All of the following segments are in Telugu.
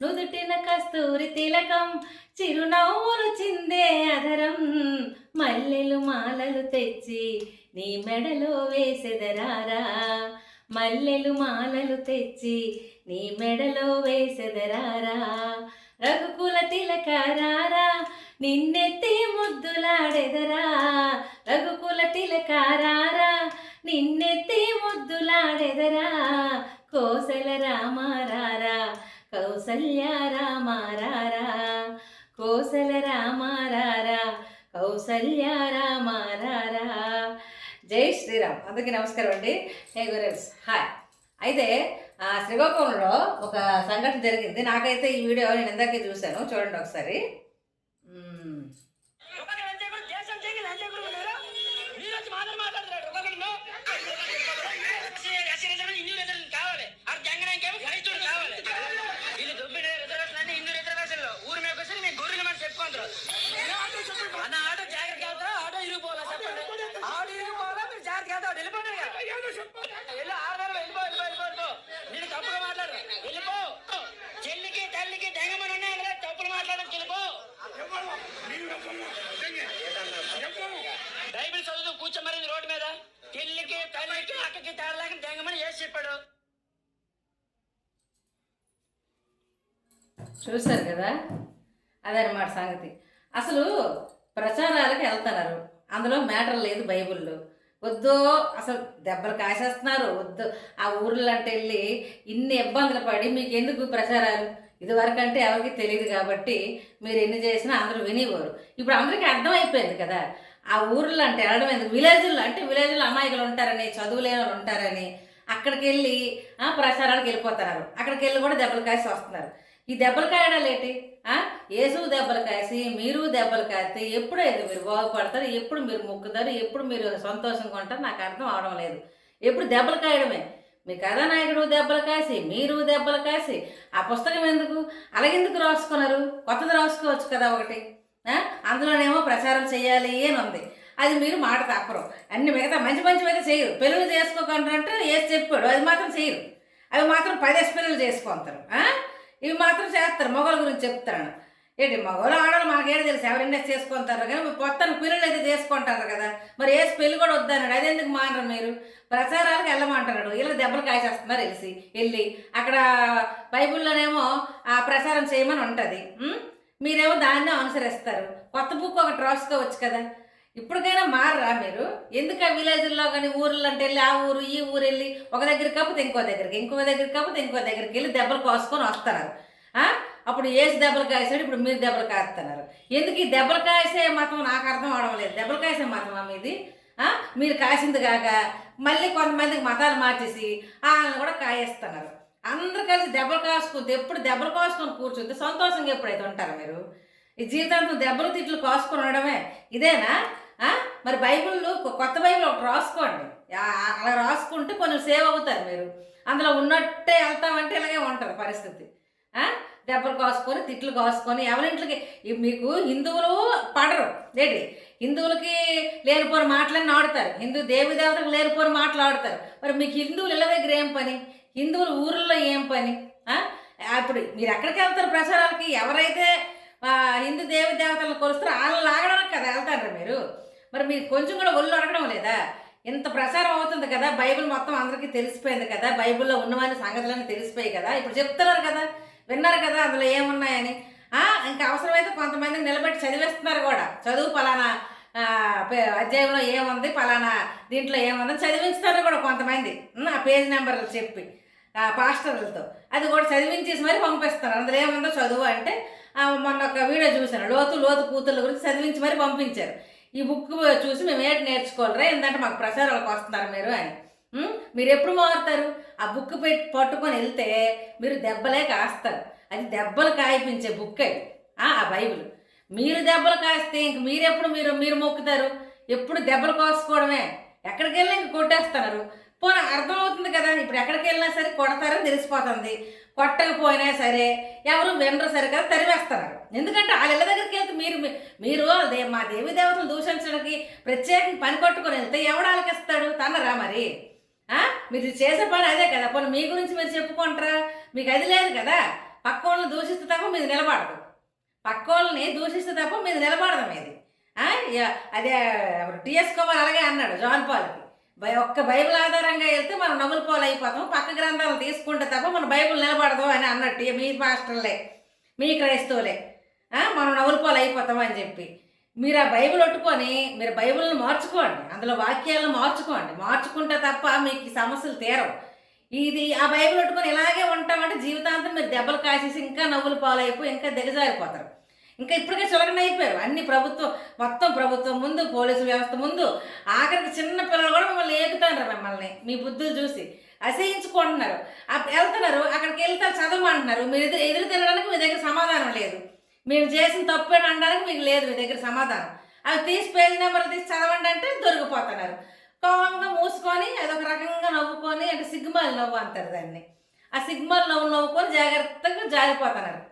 నుదుటిన కస్తూరి తిలకం చిరునవ్వులు చిందే అదరం మల్లెలు మాలలు తెచ్చి నీ మెడలో వేసెదరారా? మల్లెలు మాలలు తెచ్చి నీ మెడలో వేసెదరారా? రఘుకుల తిలకారారా నిన్నెత్తి ముద్దులాడెదరా? రఘుకుల తిలకారారా నిన్నెత్తి ముద్దులాడెదరా? కోసల రామారారా కౌసల్య రామారారా కోసల రామారారా కౌసల్య రామారారా జై శ్రీరామ్. అందరికీ నమస్కారం అండి. హే గురేవ్స్. హాయ్. అయితే ఆ శ్రీకాకుళంలో ఒక సంఘటన జరిగింది. నాకైతే ఈ వీడియో నేను ఇందాకే చూశాను. చూడండి ఒకసారి మ్మ్. ఒక్కొక్కరు అంతే కూడా దేశం చెయ్యి అంతే కూడా ఉన్నారు మీరు వచ్చి మాత్రం మాట్లాడుతున్నాడు ఒక్కొక్కరు హిందూ రిజర్వేషన్ కావాలి ఆ జంగనానికేమో క్రైస్తవుడు కావాలి వీళ్ళు దొబ్బిన రిజర్వేషన్ అన్ని హిందూ రిజర్వేషన్లు ఊరు మీద వచ్చి మేము గొర్రెలు మనం చెప్పుకుంటారు అన్న ఆటో జాగ్రత్త వెళ్తారా ఆటో ఇరిగిపోవాలా చెప్పండి ఆటో ఇరిగిపోవాలా మీరు జాగ్రత్త వెళ్తావు వెళ్ళిపోతారు వెళ్ళు ఆధారం వెళ్ళిపో వెళ్ళిపో వెళ్ళిపో వెళ్ళిపో నేను తప్పుగా మాట్లాడు వెళ్ళిపో చెల్లికి తల్లికి దెంగమని ఉన్నాయి కదా తప్పులు మాట్లాడడం వెళ్ళిపో బైబిల్ చదువుతూ కూర్చోమరింది రోడ్డు మీద చెల్లికి తల్లికి అక్కకి తేడలాగా దెంగమని వేసి చెప్పాడు చూశారు కదా? అదనమాట సంగతి. అసలు ప్రచారాలకు వెళ్తున్నారు. అందులో మ్యాటర్ లేదు బైబిల్లో. వద్దు అసలు దెబ్బలు కాసేస్తున్నారు. వద్దు. ఆ ఊర్లో అంటే వెళ్ళి ఇన్ని ఇబ్బందులు పడి మీకు ఎందుకు ప్రచారాలు? ఇదివరకు అంటే ఎవరికి తెలియదు కాబట్టి మీరు ఎన్ని చేసినా అందరూ వినేవారు. ఇప్పుడు అందరికీ అర్థమైపోయింది కదా. ఆ ఊర్లో అంటే వెళ్ళడం ఎందుకు? విలేజ్లో అంటే విలేజ్లో అమాయకులు ఉంటారని చదువులేని వాళ్ళు ఉంటారని అక్కడికి వెళ్ళి ప్రచారాలకు వెళ్ళిపోతున్నారు. అక్కడికి వెళ్ళి కూడా దెబ్బలు కాసి వస్తున్నారు. ఈ దెబ్బలు కాయడాలు లేటి? ఏసు దెబ్బలు కాసి మీరు దెబ్బలు కాస్తే ఎప్పుడు అయితే మీరు బాగుపడతారు ఎప్పుడు మీరు మొక్కుతారు ఎప్పుడు మీరు సంతోషంగా ఉంటారు నాకు అర్థం అవడం లేదు. ఎప్పుడు దెబ్బలు కాయడమే మీ కథానాయకుడు దెబ్బలు కాసి మీరు దెబ్బలు కాసి ఆ పుస్తకం ఎందుకు? అలాగెందుకు రాసుకున్నారు? కొత్తది రాసుకోవచ్చు కదా ఒకటి. అందులోనేమో ప్రచారం చేయాలి అని ఉంది. అది మీరు మాట తప్పరు. అన్ని మిగతా మంచి మంచి అయితే చేయరు. పెళ్ళిళ్ళు చేసుకోకుండా అంటే ఏసి చెప్పాడు. అది మాత్రం చేయరు. అవి మాత్రం పదేసి పెళ్ళిళ్ళు చేసుకుంటారు ఆ? ఇవి మాత్రం చేస్తారు. మొగల గురించి చెప్తాను ఏంటి? మగవాళ్ళు ఆడవాళ్ళు మనకేం తెలుసు? ఎవరైనా చేసుకుంటారు కానీ కొత్త పిల్లలు అయితే చేసుకుంటారు కదా? మరి వేసి పెళ్ళి కూడా వద్దన్నాడు. అది ఎందుకు మానరు మీరు? ప్రచారాలకు వెళ్ళమంటున్నాడు. ఇలా దెబ్బలు కాసేస్తున్నారు తెలిసి. వెళ్ళి అక్కడ బైబిల్లోనేమో ఆ ప్రచారం చేయమని ఉంటుంది. మీరేమో దాన్నే అనుసరిస్తారు. కొత్త బుక్ ఒకటి రాసుకోవచ్చు కదా? ఇప్పటికైనా మారరా మీరు? ఎందుకు ఆ విలేజ్లో కానీ ఊర్లో అంటే వెళ్ళి ఆ ఊరు ఈ ఊరు వెళ్ళి ఒక దగ్గర కాకపోతే ఇంకో దగ్గరికి ఇంకో దగ్గరికి కాకపోతే ఇంకో దగ్గరికి వెళ్ళి దెబ్బలు కోసుకొని వస్తున్నారు. అప్పుడు ఏసు దెబ్బలు కాసాడు ఇప్పుడు మీరు దెబ్బలు కాస్తున్నారు. ఎందుకు ఈ దెబ్బలు కాసే మతం నాకు అర్థం అవడం లేదు. దెబ్బలు కాసే మతమా మీది. మీరు కాసింది కాక మళ్ళీ కొంతమందికి మతాలు మార్చేసి వాళ్ళని కూడా కాయేస్తున్నారు. అందరు కలిసి దెబ్బలు కాసుకుంటే ఎప్పుడు దెబ్బలు కాసుకొని కూర్చుంటే సంతోషంగా ఎప్పుడైతే ఉంటారు మీరు? ఈ జీవితాంతం దెబ్బలు తిట్లు కాసుకొని ఉండడమే ఇదేనా మరి బైబిల్ కొత్త బైబిల్ ఒకటి రాసుకోండి. అలా రాసుకుంటే కొంచెం సేవ్ అవుతారు మీరు. అందులో ఉన్నట్టే వెళ్తామంటే ఇలాగే ఉంటుంది పరిస్థితి. దెబ్బలు కాసుకొని తిట్లు కాసుకొని ఎవరింట్లకి మీకు హిందువులు పడరు. ఏంటి? హిందువులకి లేనిపోని మాటలన్నీ ఆడుతారు హిందూ దేవి దేవతలకు లేనిపోని మాటలు ఆడుతారు. మరి మీకు హిందువులు ఇళ్ళ దగ్గర ఏం పని? హిందువులు ఊర్లో ఏం పని? అప్పుడు ఇప్పుడు మీరు ఎక్కడికి వెళ్తారు ప్రచారాలకి ఎవరైతే ఆ, హిందూ దేవి దేవతలను కొలుస్తారు వాళ్ళని లాగడానికి కదా వెళ్తారు మీరు? మరి మీరు కొంచెం కూడా ఒళ్ళు అడగడం లేదా? ఇంత ప్రచారం అవుతుంది కదా బైబిల్ మొత్తం అందరికీ తెలిసిపోయింది కదా బైబిల్లో ఉన్నవన్నీ సంగతులన్నీ తెలిసిపోయాయి కదా ఇప్పుడు చెప్తున్నారు కదా విన్నారు కదా అందులో ఏమున్నాయని? ఇంకా అవసరమైతే కొంతమందిని నిలబెట్టి చదివేస్తున్నారు కూడా. చదువు పలానా అధ్యాయంలో ఏముంది పలానా దీంట్లో ఏముంది చదివించుతారు కూడా కొంతమంది. ఆ పేజ్ నెంబర్లు చెప్పి. పాస్టర్లతో. అది కూడా చదివించేసి మరి పంపిస్తారు. అందులో ఏముందో చదువు అంటే మొన్న ఒక వీడియో చూశాను. లోతు లోతు కూతుళ్ళ గురించి చదివించి మరి పంపించారు. ఈ బుక్ చూసి మేము ఏంటి నేర్చుకోవాలరా? ఏంటంటే మాకు ప్రసారాలకు వస్తున్నారు మీరు అని. మీరు ఎప్పుడు మారుతారు? ఆ బుక్ పెట్టి పట్టుకొని వెళ్తే మీరు దెబ్బలే కాస్తారు. అది దెబ్బలు కాయిపించే బుక్ అది. ఆ బైబిల్. మీరు దెబ్బలు కాస్తే ఇంక మీరెప్పుడు మీరు మీరు మొక్కుతారు? ఎప్పుడు దెబ్బలు కోసుకోవడమే. ఎక్కడికి వెళ్ళి ఇంక కొట్టేస్తున్నారు? పోనీ అర్థమవుతుంది కదా ఇప్పుడు ఎక్కడికి వెళ్ళినా సరే కొడతారని తెలిసిపోతుంది. కొట్టకపోయినా సరే ఎవరు వినరు సరే కదా తరివేస్తారు ఎందుకంటే వాళ్ళ ఇళ్ళ దగ్గరికి వెళ్తే మీరు మీరు అదే మా దేవి దేవతలు దూషించడానికి ప్రత్యేకంగా పని కొట్టుకొని వెళ్తే ఎవడు వాళ్ళకి ఇస్తాడు తన్నరా మరి? మీరు చేసే పని అదే కదా. పోనీ మీ గురించి మీరు చెప్పుకుంటారా? మీకు అది లేదు కదా. పక్క వాళ్ళని దూషిస్తే తప్ప మీరు నిలబడదు. పక్క వాళ్ళని దూషిస్తే తప్ప మీరు నిలబడదు మీది. అదే టిఎస్ కుమార్ అలాగే అన్నాడు జాన్ పాల్కి. ఒక్క బైబిల్ ఆధారంగా వెళ్తే మనం నవ్వులు పోలైపోతాం అయిపోతాం. పక్క గ్రంథాలు తీసుకుంటే తప్ప మన బైబిల్ నిలబడదు అని అన్నట్టు మీ మాస్టర్లే మీ క్రైస్తవులే. మనం నవ్వులు పోలైపోతాం అని చెప్పి. మీరు ఆ బైబిల్ ఒట్టుకొని మీరు బైబిల్ని మార్చుకోండి. అందులో వాక్యాలను మార్చుకోండి. మార్చుకుంటే తప్ప మీకు ఈ సమస్యలు తీరవు. ఇది ఆ బైబిల్ ఒట్టుకొని ఇలాగే ఉంటామంటే జీవితాంతం మీరు దెబ్బలు కాసేసి ఇంకా నవ్వులు పాలైపోయి ఇంకా దిగజారిపోతారు. ఇంకా ఇప్పటికే చులకన అయిపోయారు. అన్ని ప్రభుత్వం మొత్తం ప్రభుత్వం ముందు పోలీసు వ్యవస్థ ముందు. ఆఖరికి చిన్న పిల్లలు కూడా మిమ్మల్ని ఏకుతారు మిమ్మల్ని. మీ బుద్ధులు చూసి. అసహించుకుంటున్నారు. వెళ్తున్నారు అక్కడికి వెళ్తే చదవమంటున్నారు. మీరు ఎదురు ఎదురు తినడానికి మీ దగ్గర సమాధానం లేదు. మేము చేసిన తప్పేని అనడానికి మీకు లేదు మీ దగ్గర సమాధానం. అవి తీసి పేజ్ నెంబర్ తీసి చదవండి అంటే దొరికిపోతున్నారు. కోపంగా మూసుకొని అదొక రకంగా నవ్వుకొని అంటే సిగ్మాలు నవ్వు అంటారు దాన్ని. ఆ సిగ్మాలు నవ్వు నవ్వుకొని జాగ్రత్తగా జారిపోతున్నారు.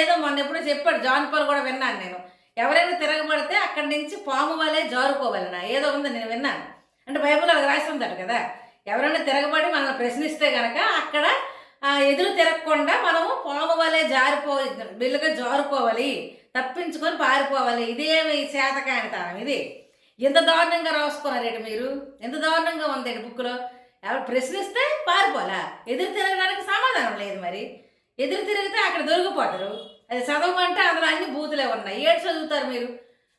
ఏదో మొన్న ఎప్పుడో చెప్పాడు జాన్ పాల్ కూడా విన్నాను నేను. ఎవరైనా తిరగబడితే అక్కడి నుంచి పాము వలె జారుకోవాలన్నా ఏదో ఉంది నేను విన్నాను. అంటే బైబిల్ అది రాసి ఉందట కదా. ఎవరైనా తిరగబడి మనల్ని ప్రశ్నిస్తే కనుక అక్కడ ఎదురు తిరగకుండా మనము పాము వలె జారిపో బిల్లుగా జారుకోవాలి. తప్పించుకొని పారిపోవాలి. ఇదేమి శాతకానితనం ఇది. ఎంత దారుణంగా రాసుకున్నారేంటి మీరు? ఎంత దారుణంగా ఉంది బుక్లో? ఎవరు ప్రశ్నిస్తే పారిపోలా ఎదురు తిరగడానికి సమాధానం లేదు మరి. ఎదురు తిరిగితే అక్కడ దొరికిపోతారు. అది చదవమంటే అందులో అన్ని బూతులే ఉన్నాయి. ఏడు చదువుతారు మీరు?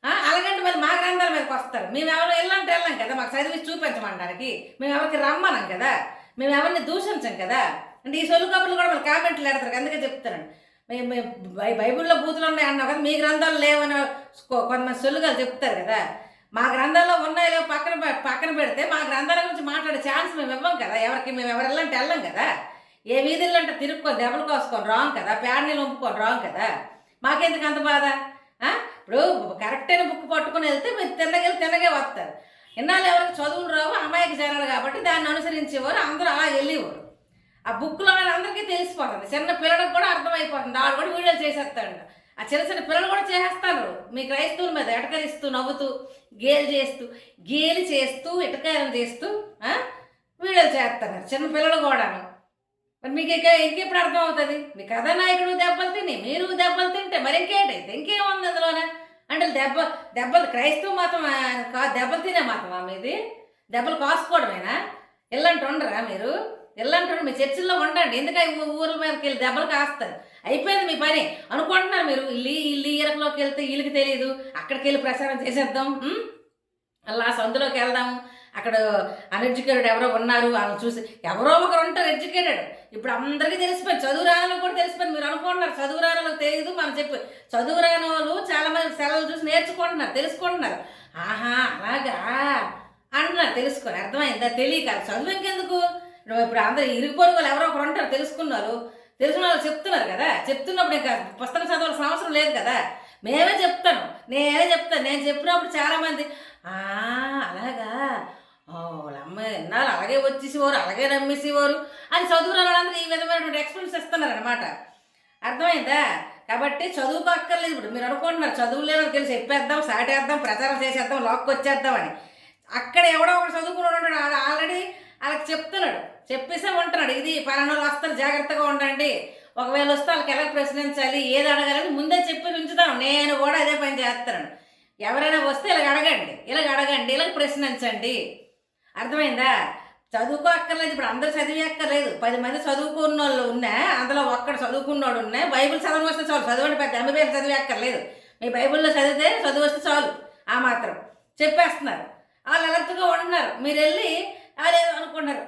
అలాగంటే మరి మా గ్రంథాల మీదకి వస్తారు. మేము ఎవరు వెళ్ళంటే వెళ్ళాం కదా మాకు చదివి చూపించమనడానికి మేము ఎవరికి రమ్మనం కదా. మేము ఎవరిని దూషించం కదా. అంటే ఈ సొల్లు కబుర్లు కూడా వాళ్ళు కామెంట్లు పెడతారు. అందుకే చెప్తున్నాను. మేము బై బైబిల్లో బూతులు ఉన్నాయి అన్నావు కదా మీ గ్రంథాలు లేవని కొంతమంది సొల్లుగాలు చెప్తారు కదా. మా గ్రంథాల్లో ఉన్నాయి లేవు పక్కన పక్కన పెడితే మా గ్రంథాల గురించి మాట్లాడే ఛాన్స్ మేము ఇవ్వం కదా. ఎవరికి మేము ఎవరు వెళ్ళంటే వెళ్ళం కదా. ఏ వీధుల్లో అంటే తిరుక్కొని దెబ్బలు కోసుకొని రాంగ్ కదా ప్యాడ్నీళ్ళు వంపుకొని రాంగ్ కదా? మాకెందుకు అంత బాధ? ఇప్పుడు కరెక్ట్ అయిన బుక్ పట్టుకొని వెళ్తే మీరు తిన్నగెళ్ళి తిన్నగే వస్తారు. ఇన్నాళ్ళు ఎవరికి చదువులు రావు అమాయక జనాలు కాబట్టి దాన్ని అనుసరించేవారు అందరూ అలా వెళ్ళేవారు. ఆ బుక్లో అందరికీ తెలిసిపోతుంది. చిన్న పిల్లలకు కూడా అర్థమైపోతుంది. వాళ్ళు కూడా వీడియోలు చేసేస్తాడు ఆ చిన్న చిన్న పిల్లలు కూడా చేసేస్తారు. మీ క్రైస్తవుల మీద ఎటకరిస్తూ నవ్వుతూ గేలు చేస్తూ గేలి చేస్తూ ఇటకాయలు చేస్తూ వీడియోలు చేస్తున్నారు చిన్న పిల్లలు కూడాను. మరి మీకు ఇక ఇంకెప్పుడు అర్థం అవుతుంది మీ కథానాయకుడు దెబ్బలు తిని మీరు దెబ్బలు తింటే మరి ఇంకేంటైతే ఇంకేముంది అందులోనే? అంటే దెబ్బ దెబ్బలు క్రైస్తవ మతం కా- దెబ్బలు తినే మతమా మీది? దెబ్బలు కాసుకోవడమేనా? ఇల్లంటూ ఉండరా మీరు? ఇల్లంటూ మీ చర్చిల్లో ఉండండి. ఎందుకంటే ఊర్ల మీదకి వెళ్ళి దెబ్బలు కాస్తారు? అయిపోయింది మీ పని. అనుకుంటున్నారు మీరు? ఇల్లు ఇల్లు ఈరకలోకి వెళ్తే వీళ్ళకి తెలియదు అక్కడికి వెళ్ళి ప్రచారం చేసేద్దాం. అలా సందులోకి వెళ్దాం అక్కడ అన్ఎడ్యుకేటెడ్ ఎవరో ఉన్నారు అని చూసి ఎవరో ఒకరు ఉంటారు ఎడ్యుకేటెడ్ ఇప్పుడు అందరికీ తెలిసిపోయింది. చదువురాని కూడా తెలిసిపోయింది. మీరు అనుకుంటున్నారు చదువురాని వాళ్ళకి తెలియదు మనం చెప్పి. చదువురాని వాళ్ళు చాలామంది సెలవులు చూసి నేర్చుకుంటున్నారు తెలుసుకుంటున్నారు. ఆహా అలాగా? అంటున్నారు తెలుసుకొని అర్థమైందా? తెలియక చదువు ఇంకెందుకు? ఇప్పుడు అందరు ఇరుగు వాళ్ళు ఎవరో ఒకరు ఉంటారు తెలుసుకున్నారు తెలిసిన వాళ్ళు చెప్తున్నారు కదా? చెప్తున్నప్పుడు ఇంకా పుస్తకం చదవాల్సిన అవసరం లేదు కదా? మేమే చెప్తాను. నేనే చెప్తాను. నేను చెప్పినప్పుడు చాలామంది "ఆ, అలాగా ఓ, వాళ్ళ అమ్మ ఎన్నాళ్ళు అలాగే వచ్చేసేవారు అలాగే నమ్మేసేవారు అని చదువు వాళ్ళందరూ ఈ విధమైనటువంటి ఎక్స్పీరియన్స్ ఇస్తున్నారు అనమాట అర్థమైందా? కాబట్టి చదువుకు అక్కర్లేదు. ఇప్పుడు మీరు అనుకుంటున్నారు చదువు లేదని తెలిసి చెప్పేద్దాం సాటేద్దాం ప్రచారం చేసేద్దాం లాక్కి వచ్చేద్దాం అని. అక్కడ ఎవడో ఒకడు చదువుకున్నాడు ఉంటాడు ఆల్రెడీ వాళ్ళకి చెప్తున్నాడు. చెప్పేసే ఉంటున్నాడు. ఇది పలానా వస్తారు జాగ్రత్తగా ఉండండి. ఒకవేళ వస్తే వాళ్ళకి ఎలా ప్రశ్నించాలి ఏది అడగాలని ముందే చెప్పి ఉంచుతాం. నేను కూడా అదే పని చేస్తున్నాను. ఎవరైనా వస్తే ఇలాగ అడగండి ఇలాగ అడగండి ఇలాగ ప్రశ్నించండి. అర్థమైందా? చదువుకో అక్కర్లేదు ఇప్పుడు అందరూ చదివి అక్కర్లేదు పది మంది చదువుకున్న వాళ్ళు ఉన్నా అందులో ఒక్కడు చదువుకున్నోడు ఉన్నా బైబిల్ చదవని వస్తే చాలు. చదవండి పెద్ద ఎంబీబీఎస్ చదివి అక్కర్లేదు మీ బైబిల్లో చదివితే చదువు వస్తే చాలు. ఆ మాత్రం. చెప్పేస్తున్నారు. వాళ్ళు అలర్ట్గా ఉంటున్నారు. మీరు వెళ్ళి అదేదో అనుకున్నారు.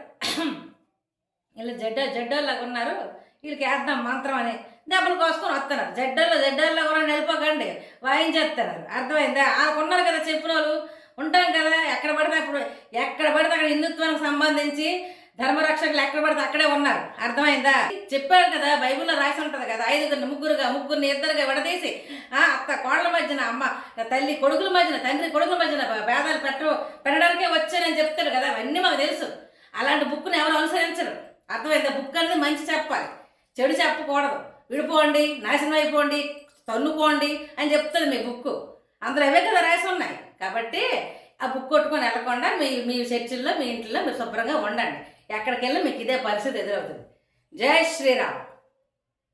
వీళ్ళు జడ్డ జడ్డోళ్ళగా ఉన్నారు. వీళ్ళకి వేద్దాం మంత్రం అని దెబ్బలు కోసుకొని వస్తున్నారు. జడ్డల్లో జడ్డల్లో కూడా నిలిపోకండి వాయించేస్తున్నారు అర్థమైందా? వాళ్ళకు ఉన్నారు కదా చెప్పిన వాళ్ళు ఉంటాం కదా. ఎక్కడ పడితే అక్కడ హిందుత్వానికి సంబంధించి ధర్మరక్షకులు ఎక్కడ పడితే అక్కడే ఉన్నారు. అర్థమైందా? చెప్పారు కదా బైబిల్లో రాసి ఉంటుంది కదా ఐదుగురిని ముగ్గురుగా ముగ్గురిని ఇద్దరుగా విడదీసి ఆ, అత్త కోళ్ళ కోడల మధ్యన అమ్మ తల్లి కొడుకుల మధ్యన తండ్రి కొడుకుల మధ్యన భేదాలు పెట్ట పెట్టడానికే వచ్చానని చెప్తాడు కదా అవన్నీ మాకు తెలుసు. అలాంటి బుక్ని ఎవరు అనుసరించరు. అర్థమైందా? బుక్ అనేది మంచి చెప్పాలి. చెడు చెప్పకూడదు. విడిపోండి నాశనం అయిపోండి తన్నుకోండి అని చెప్తుంది మీ బుక్ అందులో అవే కదా రాసి ఉన్నాయి. కాబట్టి ఆ బుక్ కొట్టుకొని వెళ్ళకుండా మీ మీ చర్చిల్లో మీ ఇంట్లో మీరు శుభ్రంగా ఉండండి. ఎక్కడికి వెళ్ళి మీకు ఇదే పరిస్థితి ఎదురవుతుంది. జై శ్రీరామ్.